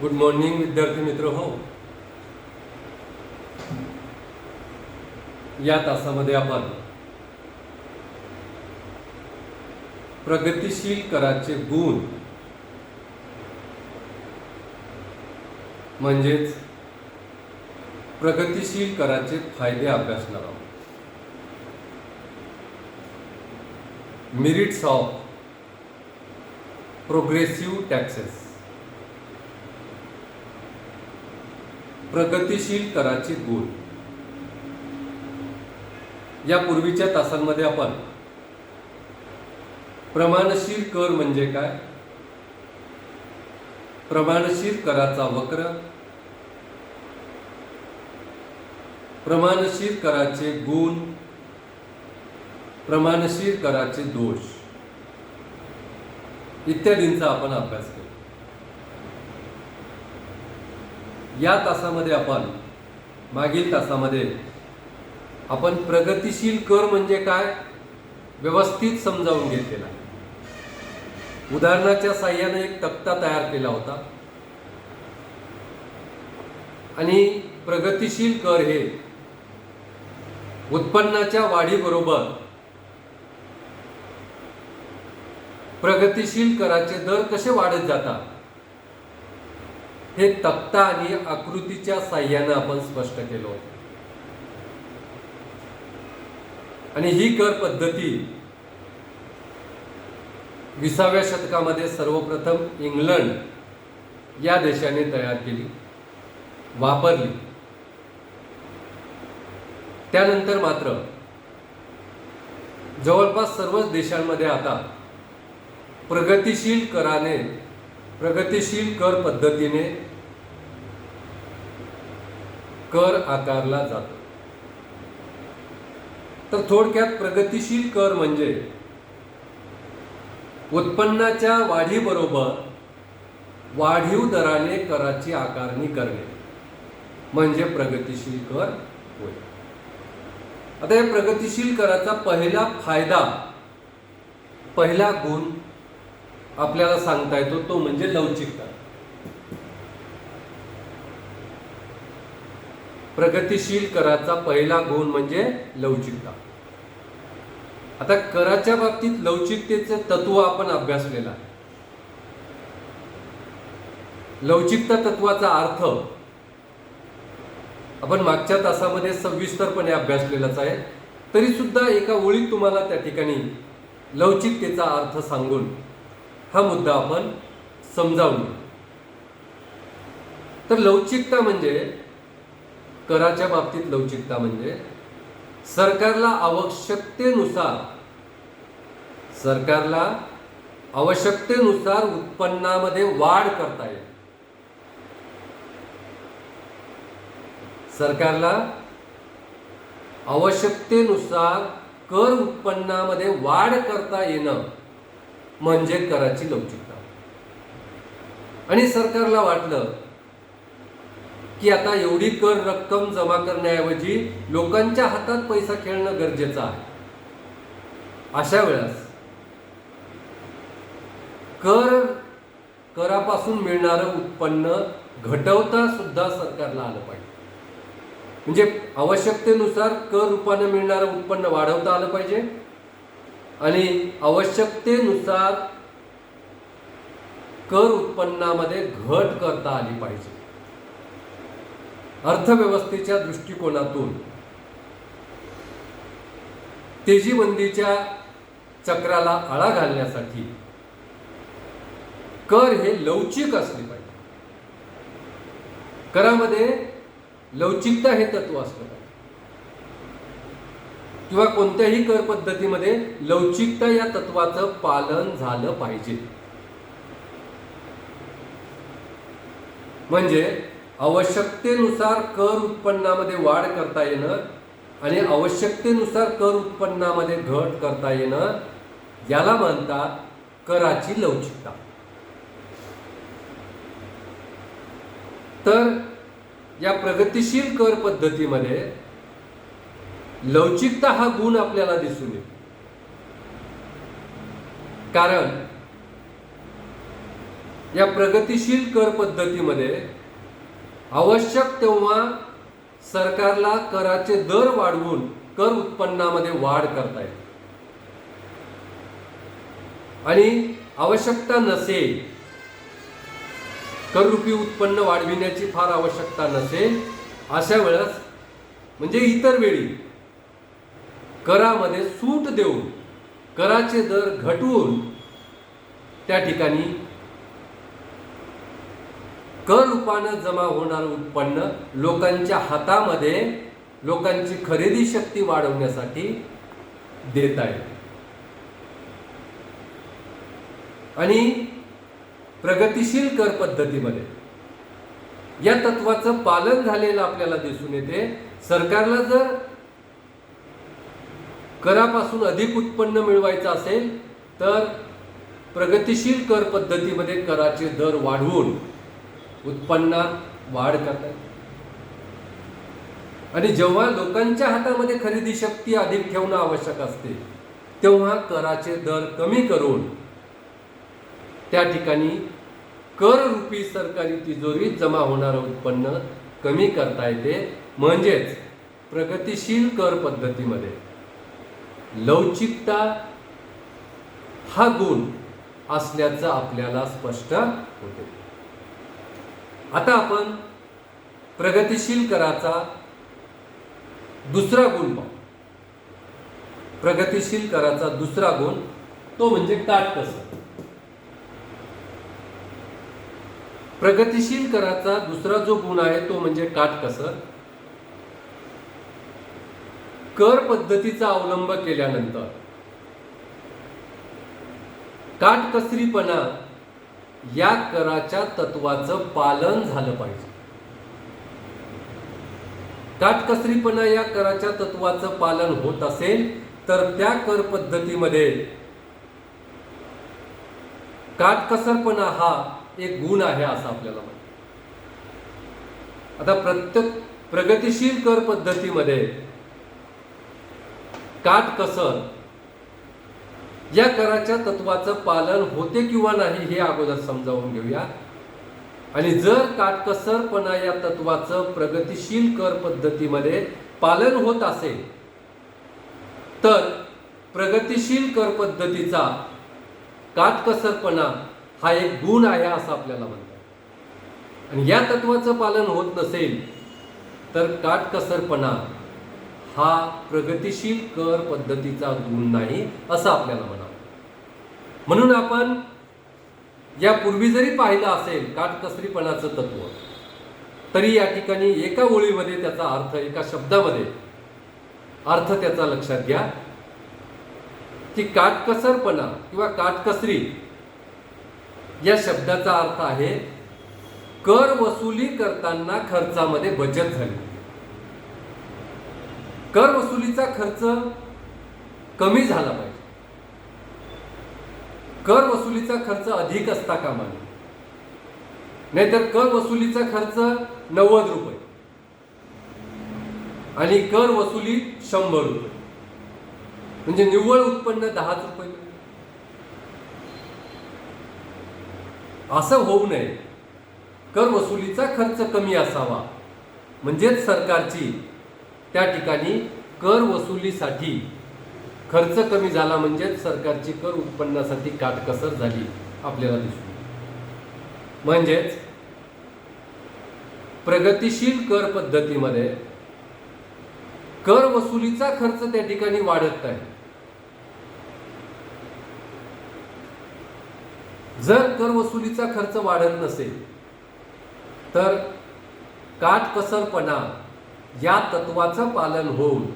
Good morning विद्यार्थी मित्र हो. या तासामध्ये आपण प्रगतिशील कराचे गुण म्हणजेच प्रगतिशील कराचे फायदे अभ्यासणार आहोत. मिरिट्स ऑफ प्रोग्रेसिव्ह टॅक्सेस प्रगतिशील कराचे गुण या पूर्वीच्या तासांमध्ये आपण प्रमाणशील कर म्हणजे काय? प्रमाणशील कराचा वक्र प्रमाणशील कराचे गुण प्रमाणशील कराचे दोष. इत्यादींचा आपण अभ्यास केला. या तासामध्ये आपण मागील तासामध्ये आपण प्रगतिशील कर म्हणजे काय व्यवस्थित समजावून घेतलेला. उदाहरणाच्या साह्याने एक तक्ता तयार केला होता. आणि प्रगतिशील कर हे उत्पन्नाच्या वाढीबरोबर प्रगतिशील कराचे दर कसे वाढत जातात हे तक्ता आणि आकृतीच्या साह्यानं आपण स्पष्ट केलं होतं. आणि ही कर पद्धती विसाव्या शतकामध्ये सर्वप्रथम इंग्लंड या देशाने तयार केली वापरली. त्यानंतर मात्र जवळपास सर्वच देशांमध्ये आता प्रगतिशील कराने प्रगतिशील कर पद्धतीने कर आकारला जातो. तर थोडक्यात प्रगतिशील कर म्हणजे उत्पन्नाच्या वाढीबरोबर वाढीव दराने कराची आकारणी करणे. म्हणजे प्रगतिशील कर होय. आता या प्रगतिशील कराचा पहिला फायदा पहिला गुण आपल्याला सांगता येतो तो म्हणजे लवचिकता. प्रगतिशील कराचा पहिला गुण म्हणजे लवचिकता. आता कराच्या बाबतीत लवचिकतेचं तत्व आपण अभ्यासलेला आहे. लवचिकता तत्वाचा अर्थ आपण मागच्या तासामध्ये सविस्तरपणे अभ्यासलेलाच आहे. तरी सुद्धा एका ओळीत तुम्हाला त्या ठिकाणी लवचिकतेचा अर्थ सांगून हा मुद्दा आपण समजावून तर लवचिकता म्हणजे कराच्या बाबतीत लवचिकता म्हणजे सरकारला आवश्यकतेनुसार सरकारला आवश्यकतेनुसार उत्पन्नामध्ये वाढ करता येईल. सरकारला आवश्यकतेनुसार कर उत्पन्नामध्ये वाढ करता येणं म्हणजे कराची लवचिकता. आणि सरकारला वाटलं की आता एवढी कर रक्कम जमा करण्याऐवजी लोकांच्या हातात पैसा खेळणं गरजेचं आहे. अशा वेळेस कर करापासून मिळणारं उत्पन्न घटवता सुद्धा सरकारला आलं पाहिजे. म्हणजे आवश्यकतेनुसार कर रूपाने मिळणारं उत्पन्न वाढवता आलं पाहिजे. आणि आवश्यकतेनुसार कर उत्पन्नामध्ये घट करता आली पाहिजे. अर्थव्यवस्थेच्या दृष्टिकोनातून तेजीबंदीच्या चक्राला आळा घालण्यासाठी कर हे लवचिक असले पाहिजे. करामध्ये लवचिकता हे तत्व असलं पाहिजे. किंवा कोणत्याही कर पद्धतीमध्ये लवचिकता या तत्वाचं पालन झालं पाहिजे. म्हणजे आवश्यकतेनुसार कर उत्पन्नामध्ये वाढ करता येणं आणि आवश्यकतेनुसार कर उत्पन्नामध्ये घट करता येणं याला म्हणतात कराची लवचिकता. तर या प्रगतिशील कर पद्धतीमध्ये लवचिकता हा गुण आपल्याला दिसून येतो. कारण या प्रगतिशील कर पद्धतीमध्ये आवश्यक तेव्हा सरकारला कराचे दर वाढवून कर उत्पन्नामध्ये वाढ करता येईल. आणि आवश्यकता नसेल कररूपी उत्पन्न वाढविण्याची फार आवश्यकता नसेल अशा वेळेस म्हणजे इतर वेळी करामध्ये सूट देऊन कराचे दर घटवून त्या ठिकाणी कर रूपानं जमा होणारं उत्पन्न लोकांच्या हातामध्ये लोकांची खरेदी शक्ती वाढवण्यासाठी देत आहे. आणि प्रगतिशील कर पद्धतीमध्ये या तत्वाचं पालन झालेलं आपल्याला दिसून येते. सरकारला जर करापासून अधिक उत्पन्न मिळवायचं असेल तर प्रगतिशील कर पद्धतीमध्ये कराचे दर वाढवून उत्पन्नात वाढ करतात. आणि जेव्हा लोकांच्या हातामध्ये खरेदी शक्ती अधिक ठेवणं आवश्यक असते तेव्हा कराचे दर कमी करून त्या ठिकाणी कररूपी सरकारी तिजोरीत जमा होणारं उत्पन्न कमी करता येते. म्हणजेच प्रगतिशील कर पद्धतीमध्ये लवचिकता हा गुण असल्याचं आपल्याला स्पष्ट होते. आता आपण प्रगतिशील कराचा दुसरा गुण पाहू. प्रगतिशील कराचा दुसरा गुण तो म्हणजे काटकसर प्रगतिशील कराचा दुसरा जो गुण आहे तो म्हणजे काटकसर कर पद्धतीचा अवलंब केल्यानंतर. काटकसरीपणा या कराच्या तत्वाचं पालन झालं पाहिजे. काटकसरीपणा या कराच्या तत्वाचं पालन होत असेल तर त्या कर पद्धतीमध्ये काटकसरपणा हा एक गुण आहे असं आपल्याला माहिती आता प्रत्येक प्रगतिशील कर पद्धतीमध्ये काटकसर या कराच्या तत्वाचं पालन होते किंवा नाही हे अगोदर समजावून घेऊया. आणि जर काटकसरपणा या तत्वाचं प्रगतिशील कर पद्धतीमध्ये पालन होत असेल तर प्रगतिशील कर पद्धतीचा काटकसरपणा हा एक गुण आहे असं आपल्याला म्हणतात. आणि या तत्वाचं पालन होत नसेल तर काटकसरपणा हा प्रगतिशील कर पद्धतीचा गुण नाही असं आपल्याला म्हणावं. म्हणून आपण यापूर्वी जरी पाहिलं असेल काटकसरीपणाचं तत्व तरी या ठिकाणी एका ओळीमध्ये त्याचा अर्थ एका शब्दामध्ये अर्थ त्याचा लक्षात घ्या. की काटकसरपणा किंवा काटकसरी या शब्दाचा अर्थ आहे कर वसुली करताना खर्चामध्ये बचत झाली. कर वसुलीचा खर्च कमी झाला पाहिजे. कर वसुलीचा खर्च अधिक असता कामा नये नाहीतर कर वसुलीचा खर्च नव्वद रुपये. आणि कर वसुली शंभर रुपये. म्हणजे निव्वळ उत्पन्न दहाच रुपये. असं होऊ नये. कर वसुलीचा खर्च कमी असावा. म्हणजेच सरकारची त्या ठिकाणी कर वसुलीसाठी खर्च कमी झाला म्हणजेच सरकारची कर उत्पन्नासाठी काटकसर झाली आपल्याला दिसून म्हणजेच प्रगतिशील कर पद्धतीमध्ये कर वसुलीचा खर्च त्या ठिकाणी वाढत आहे. जर कर वसुलीचा खर्च वाढत नसेल तर काटकसरपणा या तत्वाचं पालन होऊन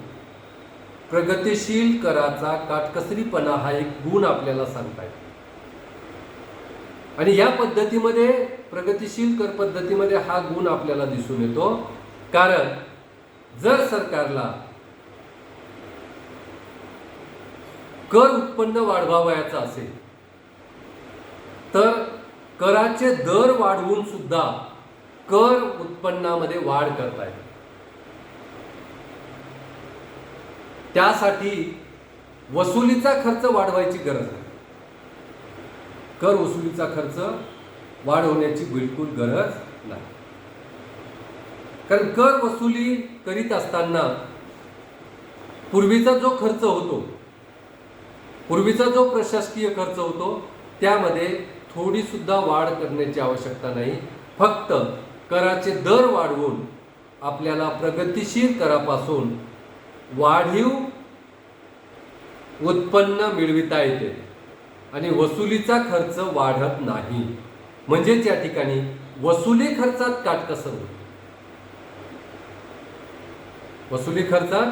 प्रगतिशील कराचा काटकसरीपणा हा एक गुण आपल्याला सांगता येतो. आणि या पद्धतीमध्ये प्रगतिशील कर पद्धतीमध्ये हा गुण आपल्याला दिसून येतो. कारण जर सरकारला कर उत्पन्न वाढवावयाचं असेल तर कराचे दर वाढवून सुद्धा कर उत्पन्नामध्ये वाढ करता येते. त्यासाठी वसुलीचा खर्च वाढवायची गरज आहे. कर वसुलीचा खर्च वाढ होण्याची बिलकुल गरज नाही. कारण कर वसुली करीत असताना पूर्वीचा जो खर्च होतो पूर्वीचा जो प्रशासकीय खर्च होतो त्यामध्ये थोडी सुद्धा वाढ करण्याची आवश्यकता नाही. फक्त कराचे दर वाढवून आपल्याला प्रगतिशील करापासून वाढीव उत्पन्न मिळविता येते आणि वसुलीचा खर्च वाढत नाही. म्हणजेच या ठिकाणी वसुली खर्चात काटकसर होते वसुली खर्चात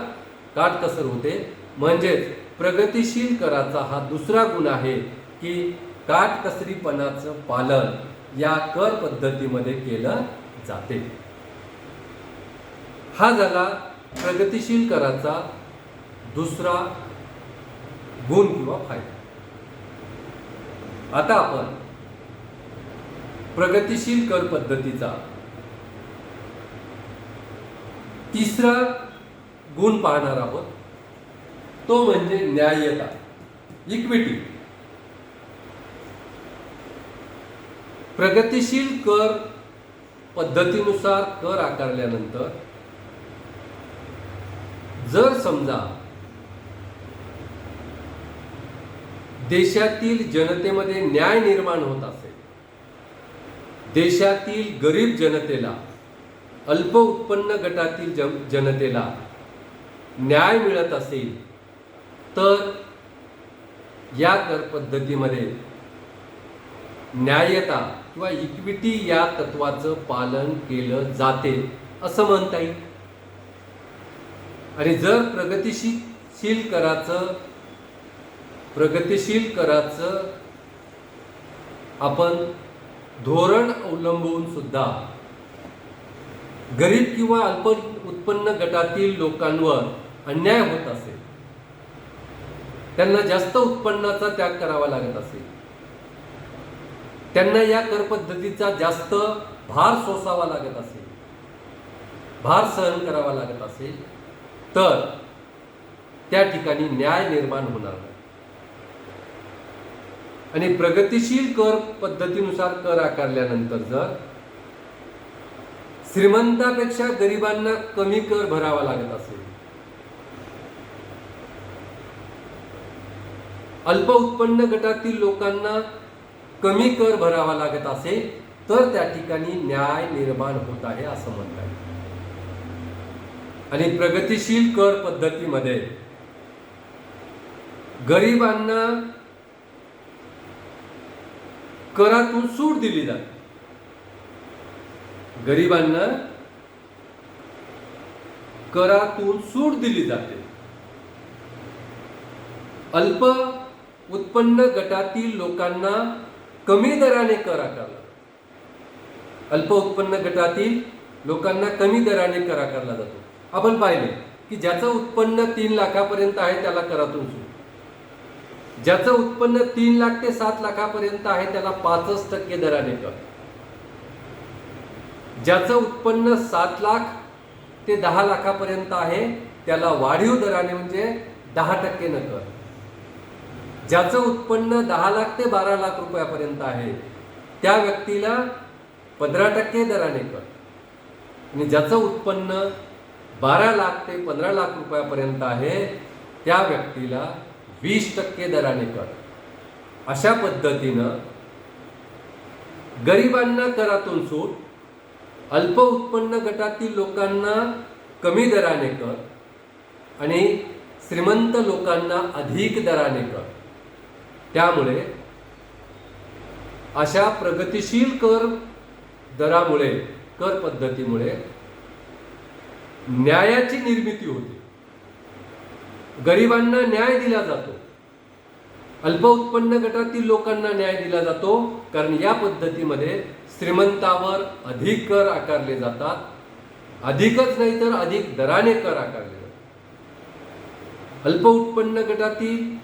काटकसर होते? म्हणजेच प्रगतिशील कराचा हा दुसरा गुण आहे की काटकसरीपणाचं पालन या कर पद्धतीमध्ये केलं जाते. हा झाला प्रगतिशील कराचा दुसरा गुण किंवा फायदा. आता आपण प्रगतिशील कर पद्धतीचा तिसरा गुण पाहणार आहोत. तो म्हणजे न्याय्यता इक्विटी प्रगतिशील कर पद्धतीनुसार कर आकारल्यानंतर जर समजा देशातील जनतेमध्ये न्याय निर्माण होत असेल देशातील गरीब जनतेला अल्प उत्पन्न गटातील जन जनतेला न्याय मिळत असेल तर या कर पद्धतीमध्ये न्यायता किंवा इक्विटी या तत्वाचं पालन केलं जाते असं म्हणता येईल. आणि जर प्रगतिशील कराचं प्रगतिशील कराचं आपण धोरण अवलंबून सुद्धा गरीब किंवा अल्प उत्पन्न गटातील लोकांवर अन्याय होत असेल त्यांना जास्त उत्पन्नाचा त्याग करावा लागत असेल त्यांना या कर पद्धतीचा जास्त भार सोसावा लागत असेल भार सहन करावा लागत असेल तर त्या ठिकाणी न्याय निर्माण होणार. नाही आणि प्रगतिशील कर पद्धतीनुसार कर आकारल्यानंतर जर श्रीमंतापेक्षा गरिबांना कमी कर भरावा लागत असेल अल्प उत्पन्न गटातील लोकांना कमी कर भरावा लागत असेल तर त्या ठिकाणी न्याय निर्माण होत आहे असं म्हणता येईल आणि प्रगतिशील कर पद्धतीमध्ये गरिबांना करातून सूट दिली जाते. गरिबांना करातून सूट दिली जाते. अल्प उत्पन्न गटातील लोकांना कमी दराने कर आकारला अल्प उत्पन्न गटातील लोकांना कमी दराने कर आकारला जातो. आपण पाहिले की ज्याचं उत्पन्न तीन लाखापर्यंत आहे त्याला करातून सूट ज्याचं उत्पन्न तीन लाख ते सात लाखापर्यंत आहे त्याला पाचच टक्के दराने कर. ज्याचं उत्पन्न सात लाख ते दहा लाखापर्यंत आहे त्याला वाढीव दराने म्हणजे दहा टक्के न कर. ज्याचं उत्पन्न दहा लाख ते बारा लाख रुपयापर्यंत आहे त्या व्यक्तीला पंधरा टक्के दराने कर. आणि ज्याचं उत्पन्न बारा लाख ते पंधरा लाख रुपयापर्यंत आहे त्या व्यक्तीला वीस टक्के दराने कर. अशा पद्धतीनं गरिबांना करातून सूट अल्प उत्पन्न गटातील लोकांना कमी दराने कर आणि श्रीमंत लोकांना अधिक दराने कर. त्यामुळे अशा प्रगतिशील कर दरामुळे कर पद्धतीमुळे न्यायाची निर्मिती होते. गरिबांना न्याय दिला जातो. अल्प उत्पन्न गटातील लोकांना न्याय दिला जातो कारण या पद्धतीमध्ये श्रीमंतावर अधिक कर आकारले जातात. अधिकच नाही तर अधिक दराने कर आकारले जातात. अल्प उत्पन्न गटातील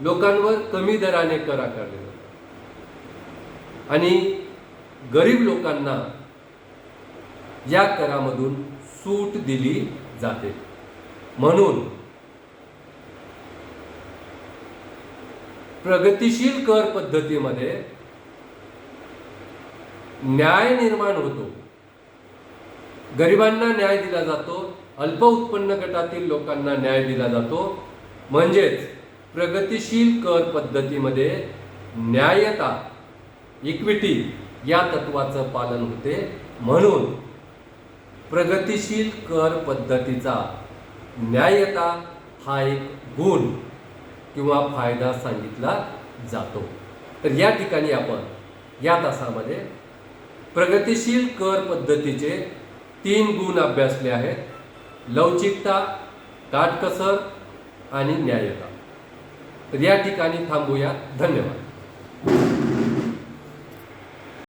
लोकांवर कमी दराने कर आकारले जातात. आणि गरीब लोकांना या करामधून सूट दिली जाते. म्हणून प्रगतिशील कर पद्धतीमध्ये न्याय निर्माण होतो. गरिबांना न्याय दिला जातो. अल्प उत्पन्न गटातील लोकांना न्याय दिला जातो. म्हणजेच प्रगतिशील कर पद्धतीमध्ये न्यायता इक्विटी या तत्वाचं पालन होते. म्हणून प्रगतिशील कर पद्धतीचा. न्यायता हा एक गुण किंवा फायदा सांगितला जातो. तर या ठिकाणी आपण या तासामध्ये प्रगतिशील कर पद्धतीचे तीन गुण अभ्यासले आहेत. लवचिकता काटकसर आणि न्यायता. तर या ठिकाणी थांबूया. धन्यवाद.